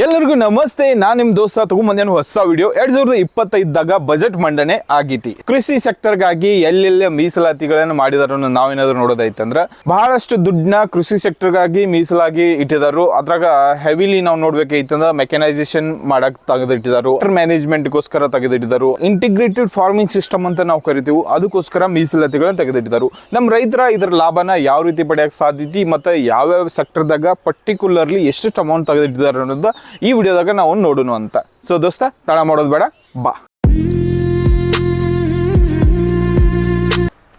ಎಲ್ಲರಿಗೂ ನಮಸ್ತೆ. ನಾನ್ ನಿಮ್ಮ ದೋಸ್ತ ತಗೊಂಬಂದೇನು ಹೊಸ ವಿಡಿಯೋ ಎರಡ್ ಸಾವಿರದ ಇಪ್ಪತ್ತೈದಾಗ ಬಜೆಟ್ ಮಂಡನೆ ಆಗೈತಿ. ಕೃಷಿ ಸೆಕ್ಟರ್ಗಾಗಿ ಎಲ್ಲೆಲ್ಲ ಮೀಸಲಾತಿಗಳನ್ನು ಮಾಡಿದಾರ ನಾವೇನಾದ್ರು ನೋಡೋದೈತಂದ್ರ ಬಹಳಷ್ಟು ದುಡ್ಡನ್ನ ಕೃಷಿ ಸೆಕ್ಟರ್ಗಾಗಿ ಮೀಸಲಾಗಿ ಇಟ್ಟಿದಾರು. ಅದ್ರಾಗ ಹೆವಿಲಿ ನಾವು ನೋಡ್ಬೇಕೈತಂದ್ರ ಮೆಕನೈಸೇಷನ್ ಮಾಡಕ್ ತೆಗೆದಿಟ್ಟಿದಾರು. ಮ್ಯಾನೇಜ್ಮೆಂಟ್ಗೋಸ್ಕರ ತೆಗೆದಿಟ್ಟಿದ್ದಾರೆ ಇಂಟಿಗ್ರೇಟೆಡ್ ಫಾರ್ಮಿಂಗ್ ಸಿಸ್ಟಮ್ ಅಂತ ನಾವು ಕರಿತೀವಿ. ಅದಕ್ಕೋಸ್ಕರ ಮೀಸಲಾತಿಗಳನ್ನ ತೆಗೆದಿಟ್ಟಿದ್ದಾರೆ ನಮ್ಮ ರೈತರ ಇದರ ಲಾಭನ ಯಾವ ರೀತಿ ಪಡೆಯಕ್ಕೆ ಸಾಧ್ಯತೆ ಮತ್ತು ಯಾವ್ಯಾವ ಸೆಕ್ಟರ್ದಾಗ ಪರ್ಟಿಕ್ಯುಲರ್ಲಿ ಎಷ್ಟೆಷ್ಟು ಅಮೌಂಟ್ ತೆಗೆದಿಟ್ಟಿದ್ದಾರೆ ಅನ್ನೋದು ಈ ವಿಡಿಯೋದಾಗ ನಾವು ನೋಡೋಣ ಅಂತ. ಸೊ ದೋಸ್ತ ತಡ ಮಾಡೋದು ಬೇಡ ಬಾ.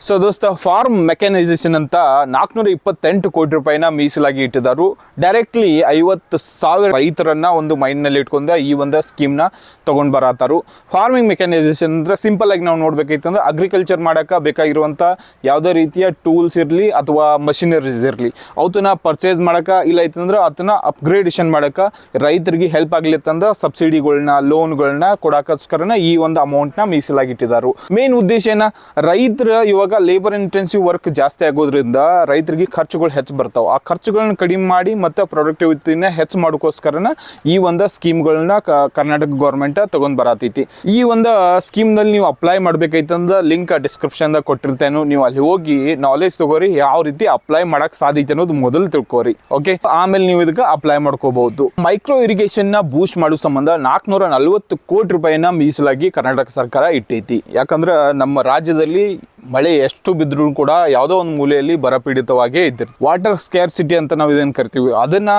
ಸೊ ದೋಸ್ತ ಫಾರ್ಮ್ ಮೆಕ್ಯಾನೈಸೇಷನ್ ಅಂತ ನಾಲ್ಕುನೂರ ಇಪ್ಪತ್ತೆಂಟು ಕೋಟಿ ರೂಪಾಯಿನ ಮೀಸಲಾಗಿ ಇಟ್ಟಿದ್ದಾರೆ ಡೈರೆಕ್ಟ್ಲಿ ಐವತ್ತು ಸಾವಿರ ರೈತರನ್ನ ಒಂದು ಮೈಂಡ್ನಲ್ಲಿ ಇಟ್ಕೊಂಡು ಈ ಒಂದು ಸ್ಕೀಮ್ನ ತೊಗೊಂಡು ಬರತ್ತಾರು ಫಾರ್ಮಿಂಗ್ ಮೆಕ್ಯಾನೈಸೇಷನ್ ಅಂದ್ರೆ ಸಿಂಪಲ್ ಆಗಿ ನಾವು ನೋಡ್ಬೇಕಿತ್ತಂದ್ರೆ ಅಗ್ರಿಕಲ್ಚರ್ ಮಾಡಕ್ಕೆ ಬೇಕಾಗಿರುವಂಥ ಯಾವುದೇ ರೀತಿಯ ಟೂಲ್ಸ್ ಇರಲಿ ಅಥವಾ ಮಷಿನರೀಸ್ ಇರಲಿ. ಅವತ್ತನ್ನ ಪರ್ಚೇಸ್ ಮಾಡೋಕೆ, ಇಲ್ಲ ಐತಂದ್ರೆ ಅದನ್ನ ಅಪ್ಗ್ರೇಡೇಷನ್ ಮಾಡಕ್ಕೆ ರೈತರಿಗೆ ಹೆಲ್ಪ್ ಆಗ್ಲಿತ್ತಂದ್ರೆ ಸಬ್ಸಿಡಿಗಳನ್ನ ಲೋನ್ಗಳನ್ನ ಕೊಡೋಕ್ಕೋಸ್ಕರನ ಈ ಒಂದು ಅಮೌಂಟ್ನ ಮೀಸಲಾಗಿಟ್ಟಿದ್ದಾರೆ ಮೇನ್ ಉದ್ದೇಶ ಏನ? ರೈತರ ಇವಾಗ ಲೇಬರ್ ಇಂಟೆನ್ಸಿವ್ ವರ್ಕ್ ಜಾಸ್ತಿ ಆಗೋದ್ರಿಂದ ರೈತರಿಗೆ ಖರ್ಚುಗಳು ಹೆಚ್ಚು ಬರ್ತಾವೆ. ಆ ಖರ್ಚುಗಳನ್ನ ಕಡಿಮೆ ಮಾಡಿ ಮತ್ತು ಪ್ರೊಡಕ್ಟಿವಿಟಿನ ಹೆಚ್ಚು ಮಾಡೋಕ್ಕೋಸ್ಕರನ ಈ ಒಂದು ಸ್ಕೀಮ್ಗಳನ್ನ ಕರ್ನಾಟಕ ಗೌರ್ಮೆಂಟ್ ತಗೊಂಡ್ ಬರತೈತಿ. ಈ ಒಂದು ಸ್ಕೀಮ್ನಲ್ಲಿ ನೀವು ಅಪ್ಲೈ ಮಾಡ್ಬೇಕೈತಂದ್ರೆ ಲಿಂಕ್ ಡಿಸ್ಕ್ರಿಪ್ಷನ್ದಾಗ ಕೊಟ್ಟಿರ್ತೇನೆ. ನೀವು ಅಲ್ಲಿ ಹೋಗಿ ನಾಲೆಜ್ ತಗೋರಿ, ಯಾವ ರೀತಿ ಅಪ್ಲೈ ಮಾಡಕ್ ಸಾಧ್ಯತೆ ಅನ್ನೋದು ಮೊದಲು ತಿಳ್ಕೊರಿ. ಓಕೆ ಆಮೇಲೆ ನೀವು ಇದಕ್ಕೆ ಅಪ್ಲೈ ಮಾಡ್ಕೋಬಹುದು. ಮೈಕ್ರೋ ಇರಿಗೇಷನ್ನ ಬೂಸ್ಟ್ ಮಾಡೋ ಸಂಬಂಧ ನಾಲ್ಕುನೂರ ನಲವತ್ತು ಕೋಟಿ ರೂಪಾಯಿನ ಮೀಸಲಾಗಿ ಕರ್ನಾಟಕ ಸರ್ಕಾರ ಇಟ್ಟೈತಿ. ಯಾಕಂದ್ರೆ ನಮ್ಮ ರಾಜ್ಯದಲ್ಲಿ ಮಳೆ ಎಷ್ಟು ಬಿದ್ರೂ ಕೂಡ ಯಾವುದೋ ಒಂದು ಮೂಲೆಯಲ್ಲಿ ಬರಪೀಡಿತವಾಗೇ ಇದ್ದಿರುತ್ತೆ. ವಾಟರ್ ಸ್ಕೇರ್ ಸಿಟಿ ಅಂತ ನಾವು ಇದನ್ನು ಕರಿತೀವಿ? ಅದನ್ನ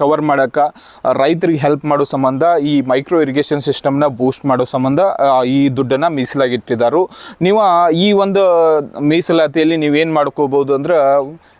ಕವರ್ ಮಾಡಕ ರೈತರಿಗೆ ಹೆಲ್ಪ್ ಮಾಡೋ ಸಂಬಂಧ, ಈ ಮೈಕ್ರೋ ಇರಿಗೇಷನ್ ಸಿಸ್ಟಮ್ನ ಬೂಸ್ಟ್ ಮಾಡೋ ಸಂಬಂಧ ಈ ದುಡ್ಡನ್ನ ಮೀಸಲಾಗಿಟ್ಟಿದ್ದಾರೆ ನೀವು ಈ ಒಂದು ಮೀಸಲಾತಿಯಲ್ಲಿ ನೀವೇನು ಮಾಡ್ಕೋಬಹುದು ಅಂದ್ರೆ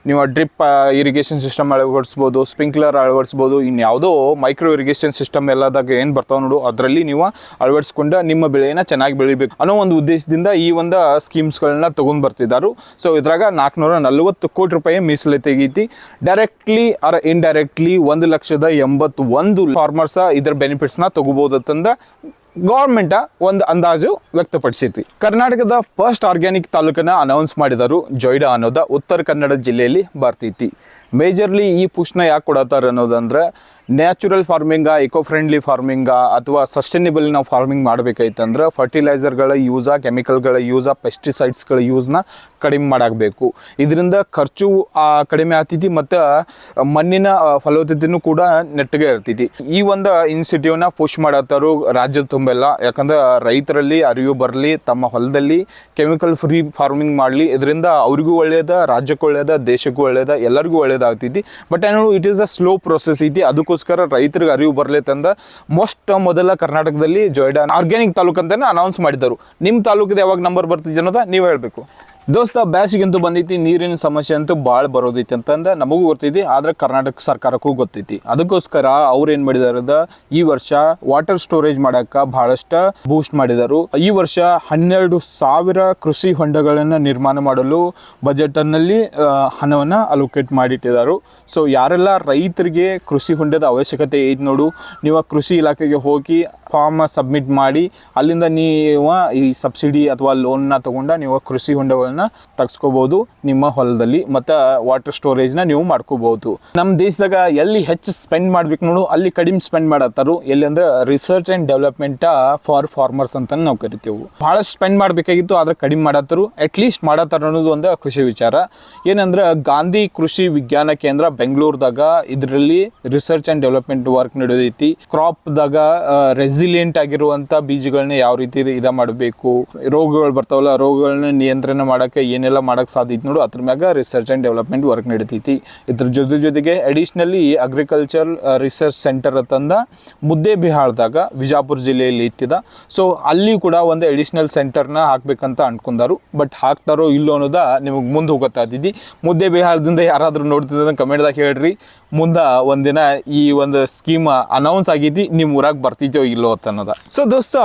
ನೀವು ಡ್ರಿಪ್ ಇರಿಗೇಷನ್ ಸಿಸ್ಟಮ್ ಅಳವಡಿಸ್ಬೋದು ಸ್ಪ್ರಿಂಕ್ಲರ್ ಅಳವಡಿಸ್ಬೋದು ಇನ್ಯಾವುದೋ ಮೈಕ್ರೋ ಇರಿಗೇಷನ್ ಸಿಸ್ಟಮ್ ಎಲ್ಲದಾಗ ಏನು ಬರ್ತಾವೆ ನೋಡು, ಅದರಲ್ಲಿ ನೀವು ಅಳವಡಿಸ್ಕೊಂಡು ನಿಮ್ಮ ಬೆಳೆಯನ್ನು ಚೆನ್ನಾಗಿ ಬೆಳಿಬೇಕು ಅನ್ನೋ ಒಂದು ಉದ್ದೇಶದಿಂದ ಈ ಒಂದು ಸ್ಕೀಮ್ಸ್ಗಳನ್ನ ತೊಗೊಂಡು ಬರ್ತಿದ್ದಾರೆ ಸೊ ಇದ್ರಾಗ ನಾಲ್ಕುನೂರ ನಲ್ವತ್ತು ಕೋಟಿ ರೂಪಾಯಿ ಮೀಸಲು ಐತಿ ಡೈರೆಕ್ಟ್ಲಿ ಆರ್ ಇಂಡೈರೆಕ್ಟ್ಲಿ ಒಂದು ಲಕ್ಷದ ಎಂಬತ್ತು ಒಂದು ಫಾರ್ಮರ್ಸ ಇದರ ಬೆನಿಫಿಟ್ಸ್ನ ತಗೋಬೋದಂತಂದ್ರೆ ಗೌರ್ಮೆಂಟ್ ಒಂದು ಅಂದಾಜು ವ್ಯಕ್ತಪಡಿಸೈತಿ ಕರ್ನಾಟಕದ ಫಸ್ಟ್ ಆರ್ಗ್ಯಾನಿಕ್ ತಾಲೂಕನ್ನ ಅನೌನ್ಸ್ ಮಾಡಿದರು ಜೊಯ್ಡಾ ಅನ್ನೋದ ಉತ್ತರ ಕನ್ನಡ ಜಿಲ್ಲೆಯಲ್ಲಿ ಬರ್ತೈತಿ ಮೇಜರ್ಲಿ ಈ ಪುಷ್ನ ಯಾಕೆ ಕೊಡತ್ತಾರ ಅನ್ನೋದಂದ್ರೆ natural farming eco friendly farming ಅಥವಾ ಸಸ್ಟೈನೇಬಲ್ ನಾವು ಫಾರ್ಮಿಂಗ್ ಮಾಡಬೇಕೈತಂದ್ರೆ ಫರ್ಟಿಲೈಸರ್ಗಳ ಯೂಸ, ಕೆಮಿಕಲ್ಗಳ ಯೂಸ ಪೆಸ್ಟಿಸೈಡ್ಸ್ಗಳ ಯೂಸ್ನ ಕಡಿಮೆ ಮಾಡಬೇಕು ಇದರಿಂದ ಖರ್ಚು ಕಡಿಮೆ ಆಗ್ತೈತಿ ಮತ್ತು ಮಣ್ಣಿನ ಫಲವತ್ತತೆಯೂ ಕೂಡ ನೆಟ್ಟಗೆ ಇರ್ತೈತಿ. ಈ ಒಂದು ಇನಿಷಿಯೇಟಿವ್ನ ಪುಷ್ ಮಾಡತ್ತಾರು ರಾಜ್ಯದ ತುಂಬೆಲ್ಲ. ಯಾಕಂದ್ರೆ ರೈತರಲ್ಲಿ ಅರಿವು ಬರಲಿ, ತಮ್ಮ ಹೊಲದಲ್ಲಿ ಕೆಮಿಕಲ್ ಫ್ರೀ ಫಾರ್ಮಿಂಗ್ ಮಾಡಲಿ. ಇದರಿಂದ ಅವ್ರಿಗೂ ಒಳ್ಳೆಯದ ರಾಜ್ಯಕ್ಕೂ ಒಳ್ಳೆಯದ ದೇಶಕ್ಕೂ ಒಳ್ಳೆಯದ ಎಲ್ಲರಿಗೂ ಒಳ್ಳೇದಾಗ್ತೈತಿ ಬಟ್ ಏನು it is a slow process ಐತಿ. ಅದಕ್ಕೋಸ್ಕರ ರೈತರಿಗೆ ಅರಿವು ಬರ್ಲತ್ತಂದ ಮೋಸ್ಟ್ ಮೊದಲ ಕರ್ನಾಟಕದಲ್ಲಿ ಜೊಯ್ಡಾ ಆರ್ಗ್ಯಾನಿಕ್ ತಾಲೂಕು ಅಂತಾನೆ ಅನೌನ್ಸ್ ಮಾಡಿದರು ನಿಮ್ಮ ತಾಲೂಕದ ಯಾವಾಗ ನಂಬರ್ ಬರ್ತಿದೆ ಅನ್ನೋದ ನೀವು ಹೇಳಬೇಕು. ದೋಸ್ತ ಬ್ಯಾಸಿಗಂತೂ ಬಂದೈತಿ, ನೀರಿನ ಸಮಸ್ಯೆ ಅಂತೂ ಭಾಳ ಬರೋದೈತಿ ಅಂತಂದ್ರೆ ನಮಗೂ ಗೊತ್ತೈತಿ, ಆದ್ರೆ ಕರ್ನಾಟಕ ಸರ್ಕಾರಕ್ಕೂ ಗೊತ್ತೈತಿ. ಅದಕ್ಕೋಸ್ಕರ ಅವ್ರು ಏನು ಮಾಡಿದಾರದ, ಈ ವರ್ಷ ವಾಟರ್ ಸ್ಟೋರೇಜ್ ಮಾಡಕ್ಕ ಬಹಳಷ್ಟು ಬೂಸ್ಟ್ ಮಾಡಿದರು. ಈ ವರ್ಷ ಹನ್ನೆರಡು ಸಾವಿರ ಕೃಷಿ ಹೊಂಡಗಳನ್ನು ನಿರ್ಮಾಣ ಮಾಡಲು ಬಜೆಟ್ನಲ್ಲಿ ಹಣವನ್ನು ಅಲೋಕೇಟ್ ಮಾಡಿಟ್ಟಿದ್ದಾರೆ ಸೊ ಯಾರೆಲ್ಲ ರೈತರಿಗೆ ಕೃಷಿ ಹೊಂಡದ ಅವಶ್ಯಕತೆ ಐತಿ ನೋಡು, ನೀವು ಕೃಷಿ ಇಲಾಖೆಗೆ ಹೋಗಿ ಫಾರ್ಮ್ ಸಬ್ಮಿಟ್ ಮಾಡಿ, ಅಲ್ಲಿಂದ ನೀವು ಈ ಸಬ್ಸಿಡಿ ಅಥವಾ ಲೋನ್ನ ತಗೊಂಡ ನೀವು ಕೃಷಿ ಹೊಂಡಗಳನ್ನ ತಗ್ಸ್ಕೋಬಹುದು ನಿಮ್ಮ ಹೊಲದಲ್ಲಿ ಮತ್ತು ವಾಟರ್ ಸ್ಟೋರೇಜ್ನ ನೀವು ಮಾಡ್ಕೋಬಹುದು ನಮ್ಮ ದೇಶದಾಗ ಎಲ್ಲಿ ಹೆಚ್ಚು ಸ್ಪೆಂಡ್ ಮಾಡ್ಬೇಕು ನೋಡು, ಅಲ್ಲಿ ಕಡಿಮೆ ಸ್ಪೆಂಡ್ ಮಾಡತ್ತಾರು. ಎಲ್ಲಿ ಅಂದ್ರೆ research and development for farmers ಅಂತ ನಾವು ಕರಿತೇವೆ. ಭಾಳಷ್ಟು ಸ್ಪೆಂಡ್ ಮಾಡಬೇಕಾಗಿತ್ತು, ಆದ್ರೆ ಕಡಿಮೆ ಮಾಡತ್ತರು. ಅಟ್ ಲೀಸ್ಟ್ ಮಾಡತ್ತಾರ ಅನ್ನೋದು ಒಂದು ಖುಷಿ ವಿಚಾರ. ಏನಂದ್ರೆ ಗಾಂಧಿ ಕೃಷಿ ವಿಜ್ಞಾನ ಕೇಂದ್ರ ಬೆಂಗಳೂರದಾಗ ಇದರಲ್ಲಿ ರಿಸರ್ಚ್ ಅಂಡ್ ಡೆವಲಪ್ಮೆಂಟ್ ವರ್ಕ್ ನಡೆದೈತಿ. ಕ್ರಾಪ್ದಾಗ ರೆಸಿಲಿಯಂಟ್ ಆಗಿರುವಂತ ಬೀಜಗಳನ್ನ ಯಾವ ರೀತಿ ಇದ ಮಾಡಬೇಕು? ರೋಗಗಳು ಬರ್ತಾವಲ್ಲ ರೋಗಗಳನ್ನ ನಿಯಂತ್ರಣ ಮಾಡಕ್ಕೆ, ಏನೆಲ್ಲ ಮಾಡೋಕ್ಕೆ ಸಾಧ್ಯ ಇತ್ತು ನೋಡು. ಅದ್ರ ಮ್ಯಾಗ ರಿಸರ್ಚ್ ಆ್ಯಂಡ್ ಡೆವಲಪ್ಮೆಂಟ್ ವರ್ಕ್ ನಡೀತೈತಿ. ಇದ್ರ ಜೊತೆ ಜೊತೆಗೆ ಅಡಿಷ್ನಲಿ ಅಗ್ರಿಕಲ್ಚರ್ ರಿಸರ್ಚ್ ಸೆಂಟರ್ ಅಂತಂದ ಮುದ್ದೆ ಬಿಹಾಳ್ದಾಗ ವಿಜಾಪುರ ಜಿಲ್ಲೆಯಲ್ಲಿ ಇತ್ತಿದ ಸೊ ಅಲ್ಲಿ ಕೂಡ ಒಂದು ಅಡಿಷ್ನಲ್ ಸೆಂಟರ್ನ ಹಾಕ್ಬೇಕಂತ ಅಂದ್ಕೊಂಡಾರು ಬಟ್ ಹಾಕ್ತಾರೋ ಇಲ್ಲೋ ಅನ್ನೋದ ನಿಮಗೆ ಮುಂದೆ ಹೋಗುತ್ತಾ ಇದ್ದಿದ್ದು. ಮುದ್ದೆ ಬಿಹಾರದಿಂದ ಯಾರಾದರೂ ನೋಡ್ತಿದ್ರೆ ಕಮೆಂಟ್ದಾಗ ಹೇಳ್ರಿ. ಮುಂದೆ ಒಂದಿನ ಈ ಒಂದು ಸ್ಕೀಮ್ ಅನೌನ್ಸ್ ಆಗಿದ್ದು ನಿಮ್ಮ ಊರಾಗ ಬರ್ತಿದ್ಯೋ ಇಲ್ಲೋ ಅಂತ ಅನ್ನೋದ. ಸೊ ದೋಸ್ತ,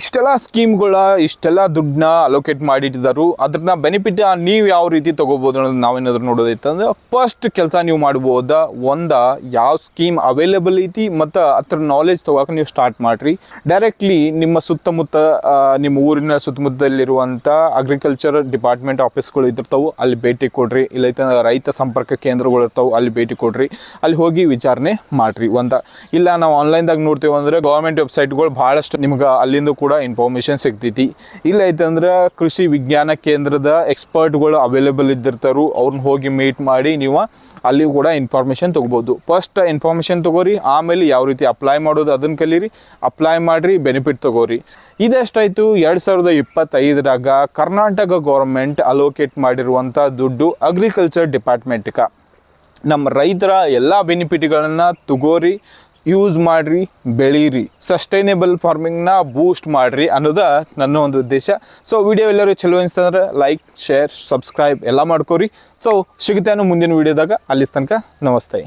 ಇಷ್ಟೆಲ್ಲ ಸ್ಕೀಮ್ಗಳ ಇಷ್ಟೆಲ್ಲ ದುಡ್ಡನ್ನ ಅಲೋಕೇಟ್ ಮಾಡಿಟ್ಟಿದ್ದಾರು. ಅದ್ರನ್ನ ಬೆನಿಫಿಟ್ ನೀವು ಯಾವ ರೀತಿ ತಗೋಬಹುದು ಅನ್ನೋದು ನಾವೇನಾದ್ರು ನೋಡೋದೈತಂದ್ರೆ ಫಸ್ಟ್ ಕೆಲಸ ನೀವು ಮಾಡ್ಬೋದ? ಒಂದ, ಯಾವ ಸ್ಕೀಮ್ ಅವೈಲೇಬಲ್ ಐತಿ? ಮತ್ತು ಅದ್ರ ನಾಲೆಜ್ ತೊಗೊಳಕ್ಕೆ ನೀವು ಸ್ಟಾರ್ಟ್ ಮಾಡ್ರಿ. ಡೈರೆಕ್ಟ್ಲಿ ನಿಮ್ಮ ಸುತ್ತಮುತ್ತ ನಿಮ್ಮ ಊರಿನ ಸುತ್ತಮುತ್ತಲಿರುವಂಥ ಅಗ್ರಿಕಲ್ಚರ್ ಡಿಪಾರ್ಟ್ಮೆಂಟ್ ಆಫೀಸ್ಗಳು ಇದಿರ್ತಾವೆ ಅಲ್ಲಿ ಭೇಟಿ ಕೊಡ್ರಿ. ಇಲ್ಲೈತೆ ರೈತ ಸಂಪರ್ಕ ಕೇಂದ್ರಗಳು ಇರ್ತಾವೆ, ಅಲ್ಲಿ ಭೇಟಿ ಕೊಡ್ರಿ. ಅಲ್ಲಿ ಹೋಗಿ ವಿಚಾರಣೆ ಮಾಡಿರಿ, ಒಂದ. ಇಲ್ಲ ನಾವು ಆನ್ಲೈನ್ದಾಗ ನೋಡ್ತೀವಿ ಅಂದ್ರೆ ಗೌರ್ಮೆಂಟ್ ವೆಬ್ಸೈಟ್ಗಳು ಭಾಳಷ್ಟು ನಿಮ್ಗೆ ಅಲ್ಲಿಂದ ಕೂಡ ಇನ್ಫಾರ್ಮೇಷನ್ ಸಿಗ್ತೈತಿ. ಇಲ್ಲ ಐತಂದ್ರೆ ಕೃಷಿ ವಿಜ್ಞಾನ ಕೇಂದ್ರದ ಎಕ್ಸ್ಪರ್ಟ್ಗಳು ಅವೈಲೇಬಲ್ ಇದ್ದಿರ್ತಾರು ಅವ್ರನ್ನ ಹೋಗಿ ಮೀಟ್ ಮಾಡಿ ನೀವು ಅಲ್ಲಿ ಕೂಡ ಇನ್ಫಾರ್ಮೇಷನ್ ತೊಗೋಬೋದು. ಫಸ್ಟ್ ಇನ್ಫಾರ್ಮೇಷನ್ ತೊಗೋರಿ, ಆಮೇಲೆ ಯಾವ ರೀತಿ ಅಪ್ಲೈ ಮಾಡೋದು ಅದನ್ನು ಕಲೀರಿ ಅಪ್ಲೈ ಮಾಡಿರಿ ಬೆನಿಫಿಟ್ ತೊಗೋರಿ. ಇದೆಷ್ಟಾಯಿತು? ಎರಡು ಸಾವಿರದ ಇಪ್ಪತ್ತೈದರಾಗ ಕರ್ನಾಟಕ ಗೌರ್ಮೆಂಟ್ ಅಲೋಕೇಟ್ ಮಾಡಿರುವಂಥ ದುಡ್ಡು ಅಗ್ರಿಕಲ್ಚರ್ ಡಿಪಾರ್ಟ್ಮೆಂಟ್ಗೆ ನಮ್ಮ ರೈತರ ಎಲ್ಲ ಬೆನಿಫಿಟ್ಗಳನ್ನು ತಗೋರಿ ಯೂಸ್ ಮಾಡಿರಿ, ಬೆಳೀರಿ. ಸಸ್ಟೈನೇಬಲ್ ಫಾರ್ಮಿಂಗ್ನ ಬೂಸ್ಟ್ ಮಾಡಿರಿ ಅನ್ನೋದ ನನ್ನ ಒಂದು ಉದ್ದೇಶ. ಸೊ ವಿಡಿಯೋ ಎಲ್ಲರೂ ಚಲೋ ಅನಿಸ್ತಂದ್ರೆ ಲೈಕ್ ಶೇರ್ ಸಬ್ಸ್ಕ್ರೈಬ್ ಎಲ್ಲ ಮಾಡ್ಕೋರಿ. ಸೊ ಸಿಗುತ್ತೇನೋ ಮುಂದಿನ ವಿಡಿಯೋದಾಗ ಅಲ್ಲಿ ತನಕ ನಮಸ್ತೆ.